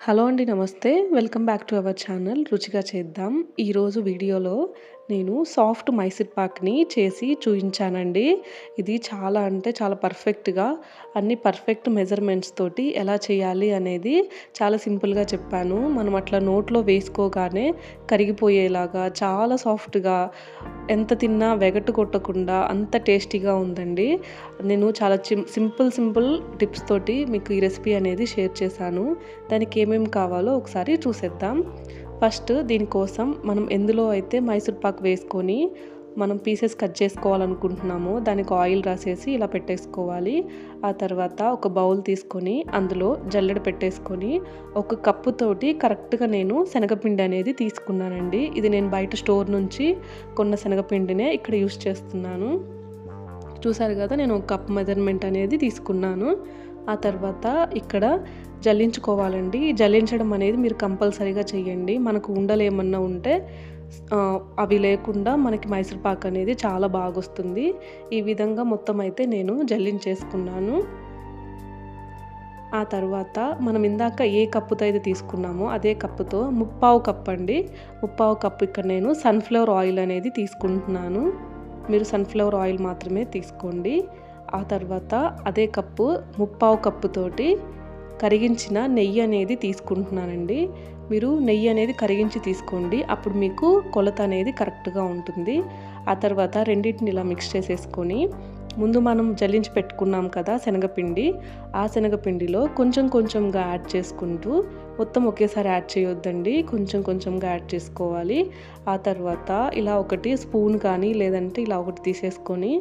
Hello అండి నమస్తే. Welcome back to our channel. రుచిగా చేద్దాం. ఈరోజు వీడియోలో నేను సాఫ్ట్ మైసూర్ పాక్ని చేసి చూపించానండి ఇది చాలా అంటే చాలా పర్ఫెక్ట్గా అన్ని పర్ఫెక్ట్ మెజర్మెంట్స్ తోటి ఎలా చేయాలి అనేది చాలా సింపుల్గా చెప్పాను. మనం అట్లా నోట్లో వేసుకోగానే కరిగిపోయేలాగా చాలా సాఫ్ట్గా ఎంత తిన్నా వెగటు కొట్టకుండా అంత టేస్టీగా ఉందండి. నేను చాలా సింపుల్ సింపుల్ టిప్స్ తోటి మీకు ఈ రెసిపీ అనేది షేర్ చేశాను. దానికి ఏమేమి కావాలో ఒకసారి చూసేద్దాం. ఫస్ట్ దీనికోసం మనం ఎందులో అయితే మైసూర్ పాక్ వేసుకొని మనం పీసెస్ కట్ చేసుకోవాలనుకుంటున్నామో దానికి ఆయిల్ రాసేసి ఇలా పెట్టేసుకోవాలి. ఆ తర్వాత ఒక బౌల్ తీసుకొని అందులో జల్లెడ పెట్టేసుకొని ఒక కప్పుతోటి కరెక్ట్గా నేను శనగపిండి అనేది తీసుకున్నానండి. ఇది నేను బయట స్టోర్ నుంచి కొన్న శనగపిండినే ఇక్కడ యూస్ చేస్తున్నాను. చూసారు కదా నేను ఒక కప్ మెజర్మెంట్ అనేది తీసుకున్నాను. ఆ తర్వాత ఇక్కడ జల్లించుకోవాలండి. జల్లించడం అనేది మీరు కంపల్సరీగా చేయండి మనకు ఉండలు ఏమన్నా ఉంటే అవి లేకుండా మనకి మైసూర్ పాక్ అనేది చాలా బాగా వస్తుంది ఈ విధంగా మొత్తం అయితే నేను జల్లించేసుకున్నాను. ఆ తర్వాత మనం ఇందాక ఏ కప్పుతో అయితే తీసుకున్నామో అదే కప్పుతో ముప్పావు కప్ అండి ముప్పావు కప్పు ఇక్కడ నేను సన్ఫ్లవర్ ఆయిల్ అనేది తీసుకుంటున్నాను. మీరు సన్ఫ్లవర్ ఆయిల్ మాత్రమే తీసుకోండి. ఆ తర్వాత అదే కప్పు ముప్పావు కప్పుతోటి కరిగించిన నెయ్యి అనేది తీసుకుంటున్నానండి. మీరు నెయ్యి అనేది కరిగించి తీసుకోండి. అప్పుడు మీకు కొలత అనేది కరెక్ట్గా ఉంటుంది. ఆ తర్వాత రెండింటిని ఇలా మిక్స్ చేసేసుకొని ముందు మనం జల్లించి పెట్టుకున్నాం కదా శనగపిండి. ఆ శనగపిండిలో కొంచెం కొంచెంగా యాడ్ చేసుకుంటూ మొత్తం ఒకేసారి యాడ్ చేయొద్దండి. కొంచెం కొంచెంగా యాడ్ చేసుకోవాలి. ఆ తర్వాత ఇలా ఒకటి స్పూన్ కానీ లేదంటే ఇలా ఒకటి తీసేసుకొని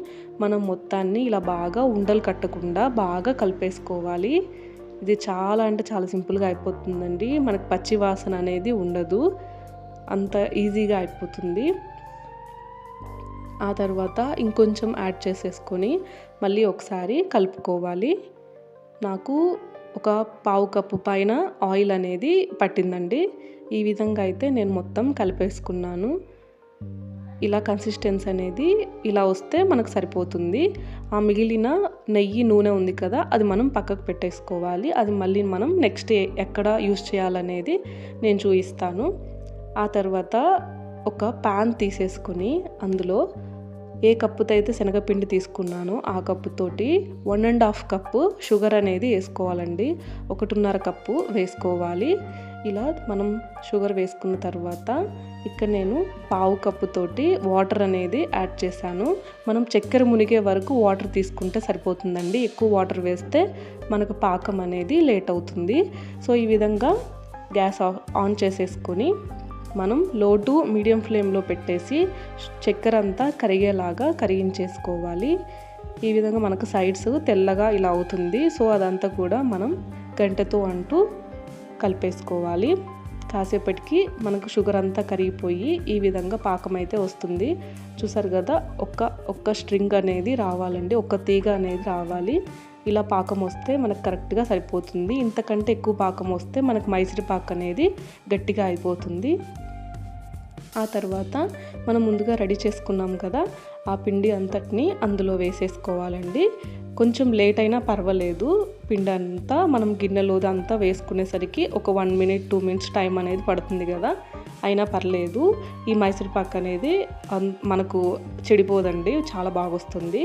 మనం మొత్తాన్ని ఇలా బాగా ఉండలు కట్టకుండా బాగా కలిపేసుకోవాలి. ఇది చాలా అంటే చాలా సింపుల్గా అయిపోతుందండి. మనకు పచ్చి వాసన అనేది ఉండదు. అంత ఈజీగా అయిపోతుంది. ఆ తర్వాత ఇంకొంచెం యాడ్ చేసేసుకొని మళ్ళీ ఒకసారి కలుపుకోవాలి. నాకు ఒక పావు కప్పు పైన ఆయిల్ అనేది పట్టిందండి. ఈ విధంగా అయితే నేను మొత్తం కలిపేసుకున్నాను. ఇలా కన్సిస్టెన్స్ అనేది ఇలా వస్తే మనకు సరిపోతుంది. ఆ మిగిలిన నెయ్యి నూనె ఉంది కదా అది మనం పక్కకు పెట్టేసుకోవాలి. అది మళ్ళీ మనం నెక్స్ట్ ఎక్కడ యూస్ చేయాలనేది నేను చూపిస్తాను. ఆ తర్వాత ఒక ప్యాన్ తీసేసుకొని అందులో ఏ కప్పుతో అయితే శనగపిండి తీసుకున్నానో ఆ కప్పుతోటి one and half cup sugar అనేది వేసుకోవాలండి. ఒకటిన్నర కప్పు వేసుకోవాలి. ఇలా మనం షుగర్ వేసుకున్న తర్వాత ఇక్కడ నేను పావు కప్పుతోటి వాటర్ అనేది యాడ్ చేశాను. మనం చక్కెర మునిగే వరకు వాటర్ తీసుకుంటే సరిపోతుందండి. ఎక్కువ వాటర్ వేస్తే మనకు పాకం అనేది లేట్ అవుతుంది. సో ఈ విధంగా గ్యాస్ ఆన్ చేసేసుకొని మనం లో టు మీడియం ఫ్లేమ్లో పెట్టేసి చక్కెర అంతా కరిగేలాగా కరిగించేసుకోవాలి. ఈ విధంగా మనకు సైడ్స్ తెల్లగా ఇలా అవుతుంది. సో అదంతా కూడా మనం గంటతో అంటూ కలిపేసుకోవాలి. కాసేపటికి మనకు షుగర్ అంతా కరిగిపోయి ఈ విధంగా పాకం అయితే వస్తుంది. చూసారు కదా ఒక్క ఒక్క స్ట్రింగ్ అనేది రావాలండి ఒక్క తీగ అనేది రావాలి. ఇలా పాకం వస్తే మనకు కరెక్ట్గా సరిపోతుంది. ఇంతకంటే ఎక్కువ పాకం వస్తే మనకు మైసూరి పాక్ అనేది గట్టిగా అయిపోతుంది. ఆ తర్వాత మనం ముందుగా రెడీ చేసుకున్నాం కదా ఆ పిండి అంతటిని అందులో వేసేసుకోవాలండి. కొంచెం లేట్ అయినా పర్వాలేదు. పిండి అంతా మనం గిన్నెలో అంతా వేసుకునేసరికి ఒక one minute two minutes time అనేది పడుతుంది కదా. అయినా పర్లేదు ఈ మైసూర్ పాక్ అనేది మనకు చెడిపోదండి చాలా బాగా వస్తుంది.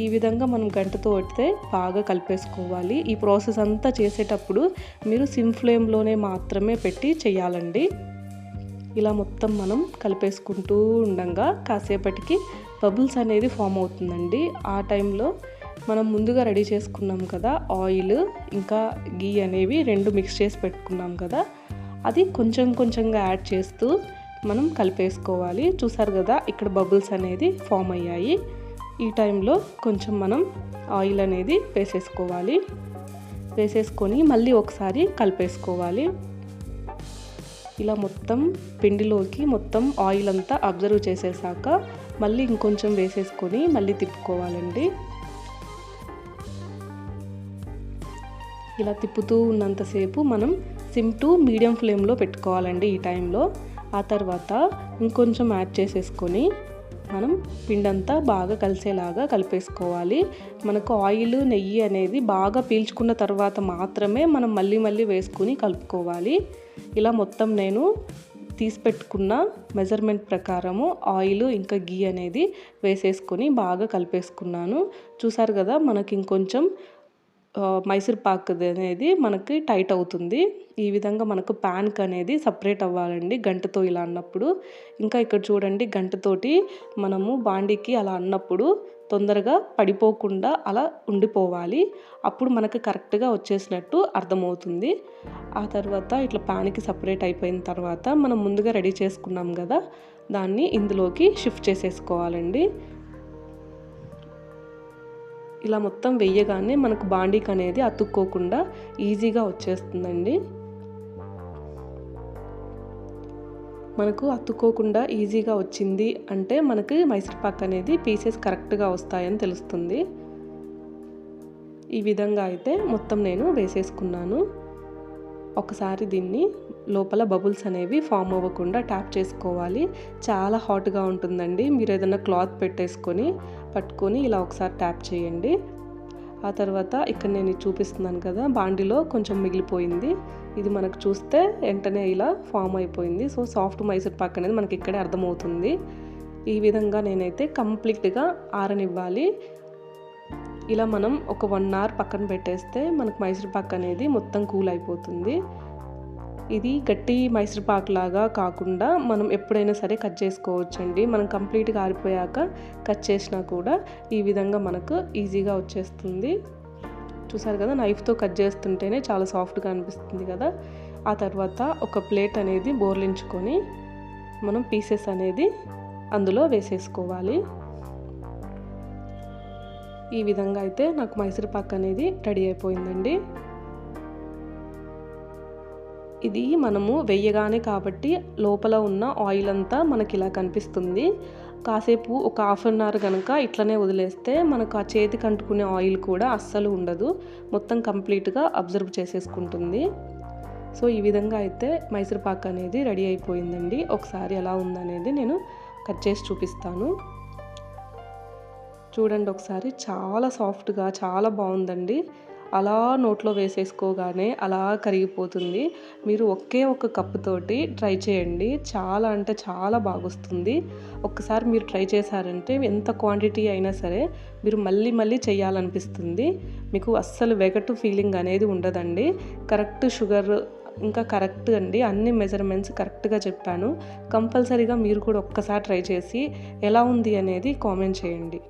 ఈ విధంగా మనం గంటతో వడితే బాగా కలిపేసుకోవాలి. ఈ ప్రాసెస్ అంతా చేసేటప్పుడు మీరు సిమ్ ఫ్లేమ్లోనే మాత్రమే పెట్టి చేయాలండి. ఇలా మొత్తం మనం కలిపేసుకుంటూ ఉండగా కాసేపటికి బబుల్స్ అనేది ఫామ్ అవుతుందండి. ఆ టైంలో మనం ముందుగా రెడీ చేసుకున్నాం కదా ఆయిల్ ఇంకా గీ అనేవి రెండు మిక్స్ చేసి పెట్టుకున్నాం కదా అది కొంచెం కొంచెంగా యాడ్ చేస్తూ మనం కలిపేసుకోవాలి. చూసారు కదా ఇక్కడ బబుల్స్ అనేది ఫామ్ అయ్యాయి. ఈ టైంలో కొంచెం మనం ఆయిల్ అనేది వేసేసుకోవాలి. వేసేసుకొని మళ్ళీ ఒకసారి కలిపేసుకోవాలి. ఇలా మొత్తం పిండిలోకి మొత్తం ఆయిల్ అంతా అబ్జర్వ్ చేసేసాక మళ్ళీ ఇంకొంచెం వేసేసుకొని మళ్ళీ తిప్పుకోవాలండి. ఇలా తిప్పుతూ ఉన్నంతసేపు మనం సిమ్ టు మీడియం ఫ్లేమ్లో పెట్టుకోవాలండి ఈ టైంలో. ఆ తర్వాత ఇంకొంచెం యాడ్ చేసేసుకొని మనం పిండంతా బాగా కలిసేలాగా కలిపేసుకోవాలి. మనకు ఆయిల్ నెయ్యి అనేది బాగా పీల్చుకున్న తర్వాత మాత్రమే మనం మళ్ళీ మళ్ళీ వేసుకుని కలుపుకోవాలి. ఇలా మొత్తం నేను తీసి పెట్టుకున్న మెజర్మెంట్ ప్రకారము ఆయిల్ ఇంకా గీ అనేది వేసేసుకొని బాగా కలిపేసుకున్నాను. చూసారు కదా మనకి ఇంకొంచెం మైసూర్ పాక్ అనేది మనకి టైట్ అవుతుంది. ఈ విధంగా మనకు ప్యాన్క్ అనేది సపరేట్ అవ్వాలండి గంటతో ఇలా అన్నప్పుడు. ఇంకా ఇక్కడ చూడండి గంటతోటి మనము బాండీకి అలా అన్నప్పుడు తొందరగా పడిపోకుండా అలా ఉండిపోవాలి. అప్పుడు మనకు కరెక్ట్గా వచ్చేసినట్టు అర్థమవుతుంది. ఆ తర్వాత ఇట్లా ప్యాన్కి సపరేట్ అయిపోయిన తర్వాత మనం ముందుగా రెడీ చేసుకున్నాం కదా దాన్ని ఇందులోకి షిఫ్ట్ చేసేసుకోవాలండి. ఇలా మొత్తం వెయ్యగానే మనకు బాండీకి అనేది అతుక్కోకుండా ఈజీగా వచ్చేస్తుందండి. మనకు అతుక్కోకుండా ఈజీగా వచ్చింది అంటే మనకి మైసూర్పాక్ అనేది పీసెస్ కరెక్ట్గా వస్తాయని తెలుస్తుంది. ఈ విధంగా అయితే మొత్తం నేను వేసేసుకున్నాను. ఒకసారి దీన్ని లోపల బబుల్స్ అనేవి ఫామ్ అవ్వకుండా ట్యాప్ చేసుకోవాలి. చాలా హాట్గా ఉంటుందండి. మీరు ఏదైనా క్లాత్ పెట్టేసుకొని పట్టుకొని ఇలా ఒకసారి ట్యాప్ చేయండి. ఆ తర్వాత ఇక్కడ నేను చూపిస్తున్నాను కదా బాండిలో కొంచెం మిగిలిపోయింది. ఇది మనకు చూస్తే వెంటనే ఇలా ఫామ్ అయిపోయింది. సో సాఫ్ట్ మైసూర్ పాక్ అనేది మనకి ఇక్కడే అర్థమవుతుంది. ఈ విధంగా నేనైతే కంప్లీట్గా ఆరనివ్వాలి. ఇలా మనం ఒక వన్ అవర్ పక్కన పెట్టేస్తే మనకు మైసూర్ పాక్ అనేది మొత్తం కూల్ అయిపోతుంది. ఇది గట్టి మైసూర్ పాక్ లాగా కాకుండా మనం ఎప్పుడైనా సరే కట్ చేసుకోవచ్చండి. మనం కంప్లీట్గా ఆరిపోయాక కట్ చేసినా కూడా ఈ విధంగా మనకు ఈజీగా వచ్చేస్తుంది. చూసారు కదా నైఫ్తో కట్ చేస్తుంటేనే చాలా సాఫ్ట్గా అనిపిస్తుంది కదా. ఆ తర్వాత ఒక ప్లేట్ అనేది బోర్లించుకొని మనం పీసెస్ అనేది అందులో వేసేసుకోవాలి. ఈ విధంగా అయితే నాకు మైసూర్ పాక్ అనేది రెడీ అయిపోయిందండి. ఇది మనము వెయ్యగానే కాబట్టి లోపల ఉన్న ఆయిల్ అంతా మనకి ఇలా కనిపిస్తుంది. కాసేపు ఒక హాఫ్ అన్ అవర్ కనుక ఇట్లనే వదిలేస్తే మనకు ఆ చేతికి అంటుకునే ఆయిల్ కూడా అస్సలు ఉండదు. మొత్తం కంప్లీట్గా అబ్జర్వ్ చేసేసుకుంటుంది. సో ఈ విధంగా అయితే మైసూర్ పాక్ అనేది రెడీ అయిపోయిందండి. ఒకసారి ఎలా ఉందనేది నేను కట్ చేసి చూపిస్తాను. చూడండి ఒకసారి చాలా సాఫ్ట్గా చాలా బాగుందండి. అలా నోట్లో వేసేసుకోగానే అలా కరిగిపోతుంది. మీరు ఒకే ఒక కప్పుతోటి ట్రై చేయండి. చాలా అంటే చాలా బాగొస్తుంది. ఒక్కసారి మీరు ట్రై చేశారంటే ఎంత క్వాంటిటీ అయినా సరే మీరు మళ్ళీ మళ్ళీ చేయాలనిపిస్తుంది. మీకు అస్సలు వెగటు ఫీలింగ్ అనేది ఉండదండి. కరెక్ట్ షుగర్ ఇంకా కరెక్ట్ అండి. అన్ని మెజర్మెంట్స్ కరెక్ట్గా చెప్పాను. కంపల్సరీగా మీరు కూడా ఒక్కసారి ట్రై చేసి ఎలా ఉంది అనేది కామెంట్ చేయండి.